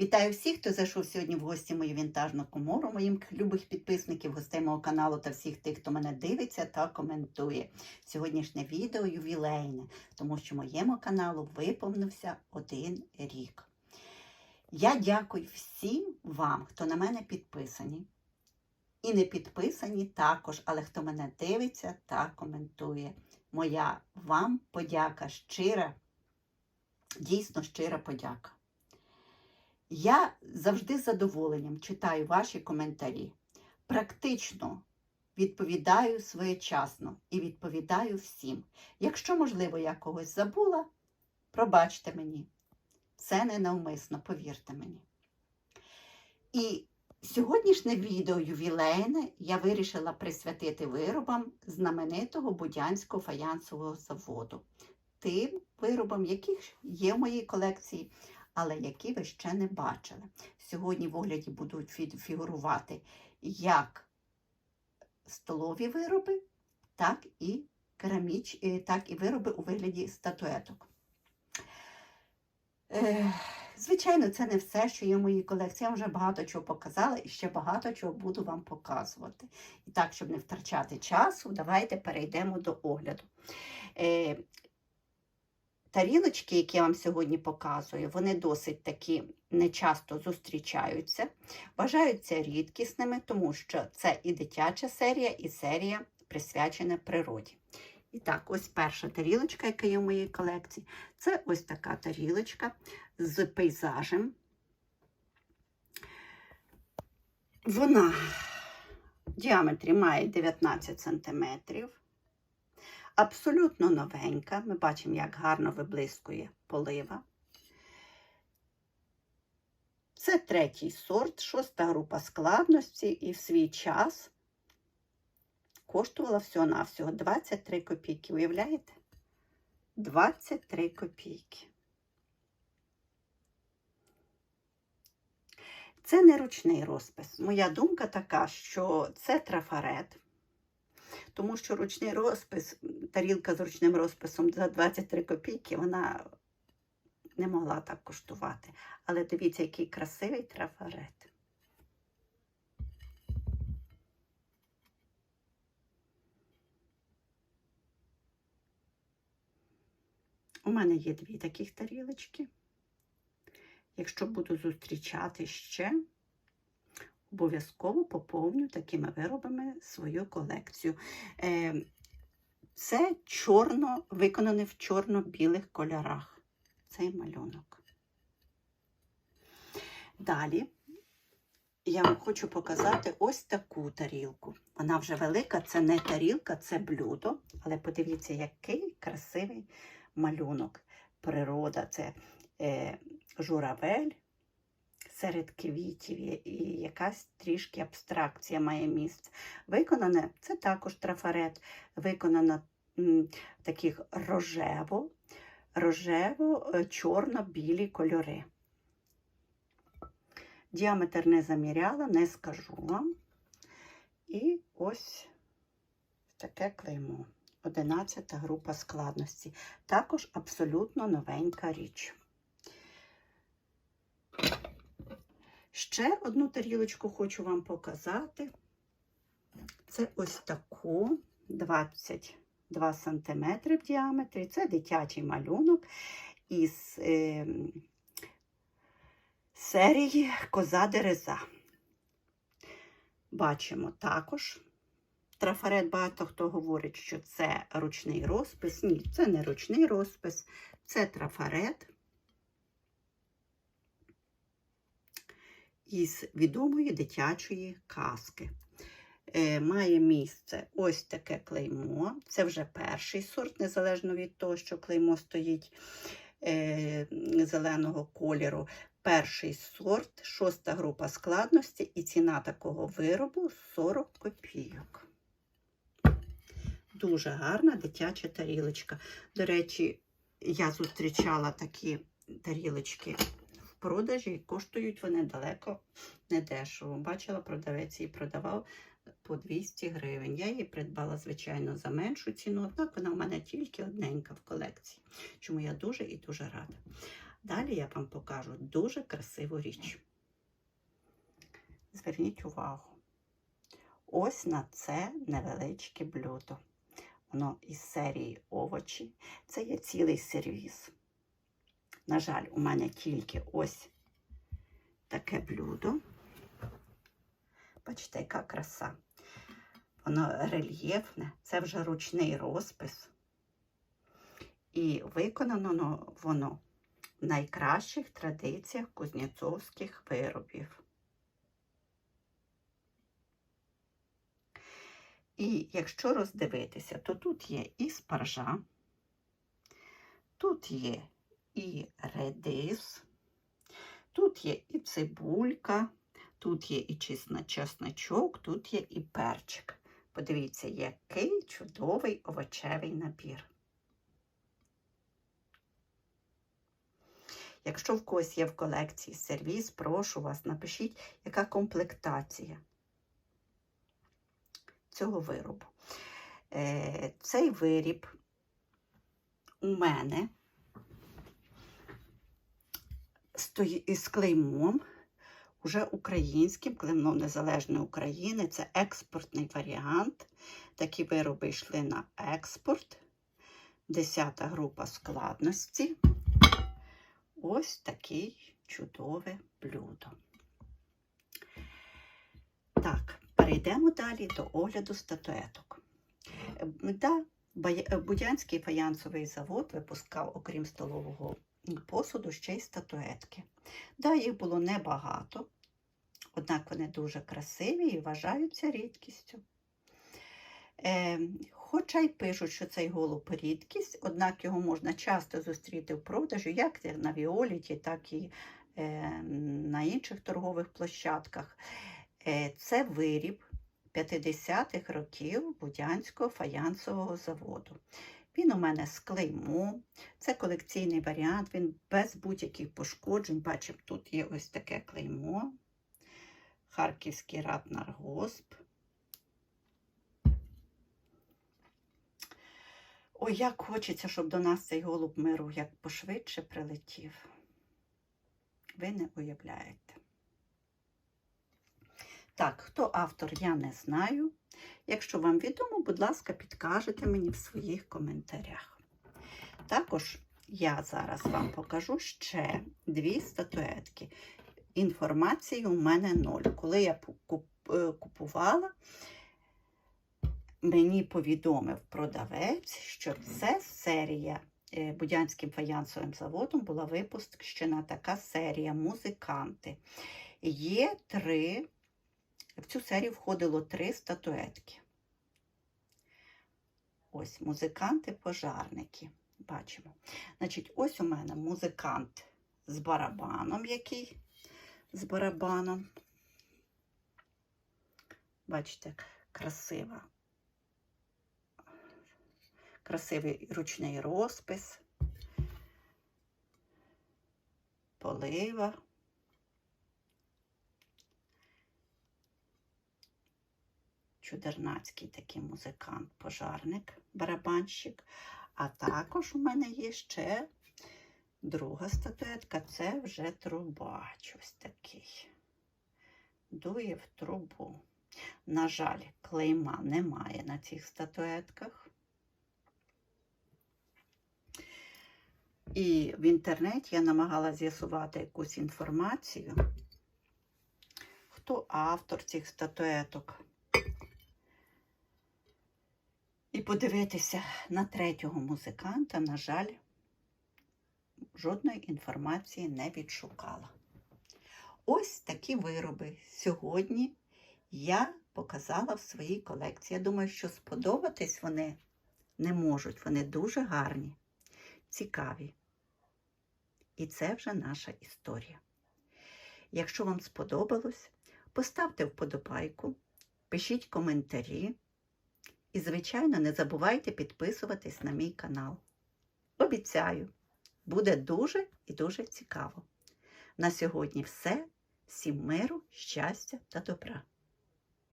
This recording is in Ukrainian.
Вітаю всіх, хто зайшов сьогодні в гості мою вінтажну комору, моїм любих підписників, гостей мого каналу та всіх тих, хто мене дивиться та коментує. Сьогоднішнє відео ювілейне, тому що моєму каналу виповнився один рік. Я дякую всім вам, хто на мене підписані. І не підписані також, але хто мене дивиться та коментує. Моя вам подяка щира, дійсно щира подяка. Я завжди з задоволенням читаю ваші коментарі. Практично відповідаю своєчасно і відповідаю всім. Якщо, можливо, я когось забула, пробачте мені. Це ненавмисно, повірте мені. І сьогоднішнє відео ювілейне я вирішила присвятити виробам знаменитого Будянського фаянсового заводу. Тим виробам, яких є в моїй колекції, але які ви ще не бачили. Сьогодні в огляді будуть фігурувати як столові вироби, так і кераміч, е, так і вироби у вигляді статуеток. Е, Звичайно, це не все, що є в моїй колекції. Я вже багато чого показала і ще багато чого буду вам показувати. І так, щоб не втрачати часу, давайте перейдемо до огляду. Тарілочки, які я вам сьогодні показую, вони досить такі нечасто зустрічаються, вважаються рідкісними, тому що це і дитяча серія, і серія присвячена природі. І так, ось перша тарілочка, яка є в моїй колекції, це ось така тарілочка з пейзажем. Вона в діаметрі має 19 см. Абсолютно новенька. Ми бачимо, як гарно виблискує полива. Це третій сорт, шоста група складності, і в свій час коштувала всього-навсього 23 копійки. Уявляєте? 23 копійки. Це не ручний розпис. Моя думка така, що це трафарет, тому що ручний розпис, тарілка з ручним розписом за 23 копійки, вона не могла так коштувати. Але дивіться, який красивий трафарет. У мене є дві таких тарілочки. Якщо буду зустрічати ще, обов'язково поповню такими виробами свою колекцію. Е, Це чорно, виконане в чорно-білих кольорах. Цей малюнок. Далі я вам хочу показати ось таку тарілку. Вона вже велика, це не тарілка, це блюдо. Але подивіться, який красивий малюнок. Природа, це е, журавель серед квітів і якась трішки абстракція має місце. Виконане, це також трафарет, виконано таких рожево, рожево-чорно-білі кольори. Діаметр не заміряла, не скажу вам. І ось таке клеймо. 11 група складності. Також абсолютно новенька річ. Ще одну тарілочку хочу вам показати. Це ось таку 22 см в діаметрі. Це дитячий малюнок із е, серії Коза Дереза. Бачимо також. Трафарет багато хто говорить, що це ручний розпис. Ні, це не ручний розпис, це трафарет. Із відомої дитячої казки. Е, має місце ось таке клеймо. Це вже перший сорт, незалежно від того, що клеймо стоїть е, зеленого кольору. Перший сорт, шоста група складності, і ціна такого виробу 40 копійок. Дуже гарна дитяча тарілочка. До речі, я зустрічала такі тарілочки продажі, коштують вони далеко не дешево. Бачила, продавець її продавав по 200 гривень. Я її придбала, звичайно, за меншу ціну, однак вона в мене тільки одненька в колекції, чому я дуже і дуже рада. Далі я вам покажу дуже красиву річ. Зверніть увагу. Ось на це невеличке блюдо. Воно із серії овочі. Це є цілий сервіс. На жаль, у мене тільки ось таке блюдо. Бачите, яка краса. Воно рельєфне, це вже ручний розпис. І виконано воно в найкращих традиціях кузнєцовських виробів. І якщо роздивитися, то тут є і спаржа, тут є і редис, тут є і цибулька, тут є і чесночок, тут є і перчик. Подивіться, який чудовий овочевий набір. Якщо в когось є в колекції сервіс, прошу вас, напишіть, яка комплектація цього виробу. Е, цей виріб у мене стоїть із клеймом, уже українським, клеймом Незалежної України. Це експортний варіант. Такі вироби йшли на експорт. Десята група складності. Ось такий чудове блюдо. Так, перейдемо далі до огляду статуеток. Да, Будянський фаянсовий завод випускав, окрім столового посуду, ще й статуетки. Да, їх було небагато, однак вони дуже красиві і вважаються рідкістю. Е, хоча й пишуть, що цей голуб рідкість, однак його можна часто зустріти в продажу, як на Віоліті, так і е, на інших торгових площадках. Е, це виріб 50-х років Будянського фаянсового заводу. Він у мене з клеймом. Це колекційний варіант, він без будь-яких пошкоджень. Бачимо, тут є ось таке клеймо. Харківський ратнаргосп. Ой, як хочеться, щоб до нас цей голуб миру як пошвидше прилетів. Ви не уявляєте. Так, хто автор, я не знаю. Якщо вам відомо, будь ласка, підкажете мені в своїх коментарях. Також я зараз вам покажу ще дві статуетки. Інформації у мене ноль. Коли я е, купувала, мені повідомив продавець, що це серія е, Будянським фаянсовим заводом була випущена така серія музиканти. Є три, в цю серію входило три статуетки. Ось музиканти-пожарники. Бачимо. Значить, ось у мене музикант з барабаном, який з барабаном. Бачите, красива. Красивий ручний розпис, полива. Чудернацький такий музикант, пожарник, барабанщик. А також у мене є ще друга статуетка, це вже трубач ось такий. Дує в трубу. На жаль, клейма немає на цих статуетках. І в інтернеті я намагалася з'ясувати якусь інформацію, хто автор цих статуеток. І подивитися на третього музиканта, на жаль, жодної інформації не відшукала. Ось такі вироби сьогодні я показала в своїй колекції. Я думаю, що сподобатись вони не можуть. Вони дуже гарні, цікаві. І це вже наша історія. Якщо вам сподобалось, поставте вподобайку, пишіть коментарі. І, звичайно, не забувайте підписуватись на мій канал. Обіцяю, буде дуже і дуже цікаво. На сьогодні все. Всім миру, щастя та добра!